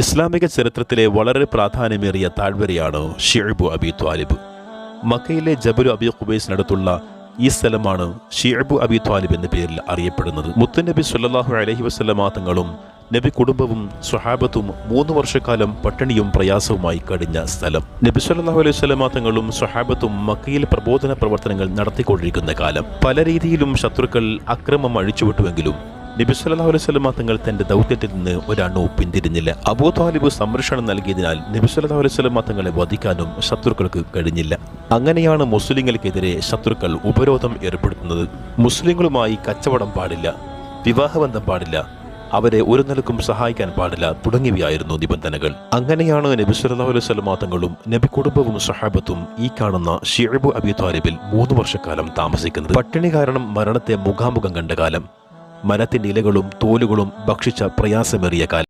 ഇസ്ലാമിക ചരിത്രത്തിലെ വളരെ പ്രാധാന്യമേറിയ താഴ്വരയാണ് ഷിഅബു അബി ത്വാലിബ്. മക്കയിലെ ജബലു അബി ഖുബൈസിനടുത്തുള്ള ഈ സ്ഥലമാണ് ഷിഅബു അബി ത്വാലിബ് എന്ന പേരിൽ അറിയപ്പെടുന്നത്. മുത്തുനബി സുല്ലാഹു അലഹി വസല്ലമ തങ്ങളും നബി കുടുംബവും സ്വഹാബത്തും മൂന്ന് വർഷക്കാലം പട്ടിണിയും പ്രയാസവുമായി കഴിഞ്ഞ സ്ഥലം. നബി സല്ലാഹു അലൈഹി വസല്ലമ തങ്ങളും സ്വഹാബത്തും മക്കയിൽ പ്രബോധന പ്രവർത്തനങ്ങൾ നടത്തിക്കൊണ്ടിരിക്കുന്ന കാലം. പല രീതിയിലും ശത്രുക്കൾ അക്രമം അഴിച്ചുവിട്ടുവെങ്കിലും നബി സല്ലല്ലാഹു അലൈഹി വസല്ലമ തങ്ങൾ തന്റെ ദൗത്യത്തിൽ നിന്ന് ഒരണു പിന്തിരിഞ്ഞില്ല. അബൂ താലിബ് സംരക്ഷണം നൽകിയതിനാൽ നബി സല്ലല്ലാഹു അലൈഹി വസല്ലമ തങ്ങളെ വധിക്കാനും ശത്രുക്കൾക്ക് കഴിഞ്ഞില്ല. അങ്ങനെയാണ് മുസ്ലിങ്ങൾക്കെതിരെ ശത്രുക്കൾ ഉപരോധം ഏർപ്പെടുത്തുന്നത്. മുസ്ലിങ്ങളുമായി കച്ചവടം പാടില്ല വിവാഹബന്ധം പാടില്ല അവരെ ഒരു നിലക്കും സഹായിക്കാൻ പാടില്ല തുടങ്ങിയവയായിരുന്നു നിബന്ധനകൾ. അങ്ങനെയാണ് നബി സല്ലല്ലാഹു അലൈഹി വസല്ലമ തങ്ങളും നബി കുടുംബവും സഹാബത്തും ഈ കാണുന്ന ഷിഅബു അബി താലിബിൽ മൂന്ന് വർഷക്കാലം താമസിക്കുന്നത്. പട്ടിണി കാരണം മരണത്തെ മുഖാമുഖം കണ്ട കാലം. മരത്തിന്റെ ഇലകളും തോലുകളും ഭക്ഷിച്ച പ്രയാസമേറിയ കാലം.